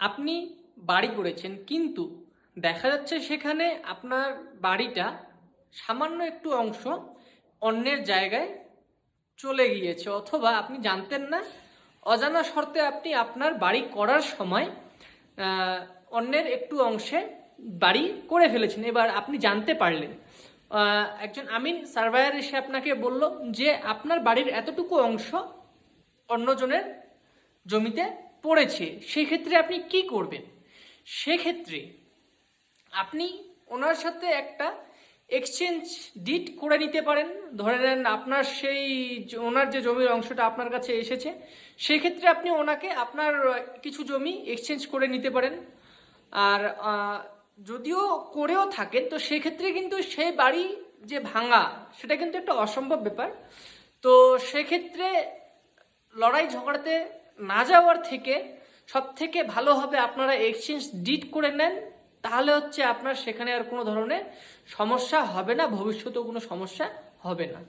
আপনি বাড়ি করেছেন, কিন্তু দেখা যাচ্ছে সেখানে আপনার বাড়িটা সামান্য একটু অংশ অন্যের জায়গায় চলে গিয়েছে অথবা আপনি জানতেন না, অজানা শর্তে আপনি আপনার বাড়ি করার সময় অন্যের একটু অংশে বাড়ি করে ফেলেছেন। এবার আপনি জানতে পারলেন। একজন আমিন সার্ভায়ার এসে আপনাকে বলল যে আপনার বাড়ির এতটুকু অংশ অন্যজনের জমিতে পড়েছে, সেক্ষেত্রে আপনি কি করবেন? সেক্ষেত্রে আপনি ওনার সাথে একটা এক্সচেঞ্জ ডিট করে নিতে পারেন। ধরে নেন আপনার সেই ওনার যে জমির অংশটা আপনার কাছে এসেছে, সেক্ষেত্রে আপনি ওনাকে আপনার কিছু জমি এক্সচেঞ্জ করে নিতে পারেন। আর যদিও করেও থাকেন, তো সেক্ষেত্রে কিন্তু সেই বাড়ি যে ভাঙা, সেটা কিন্তু একটা অসম্ভব ব্যাপার। তো সেক্ষেত্রে লড়াই ঝগড়াতে না যাওয়ার থেকে সব থেকে ভালো হবে আপনারা এক্সচেঞ্জ ডিট করে নেন, তাহলে হচ্ছে আপনার সেখানে আর কোনো ধরনের সমস্যা হবে না, ভবিষ্যতেও কোনো সমস্যা হবে না।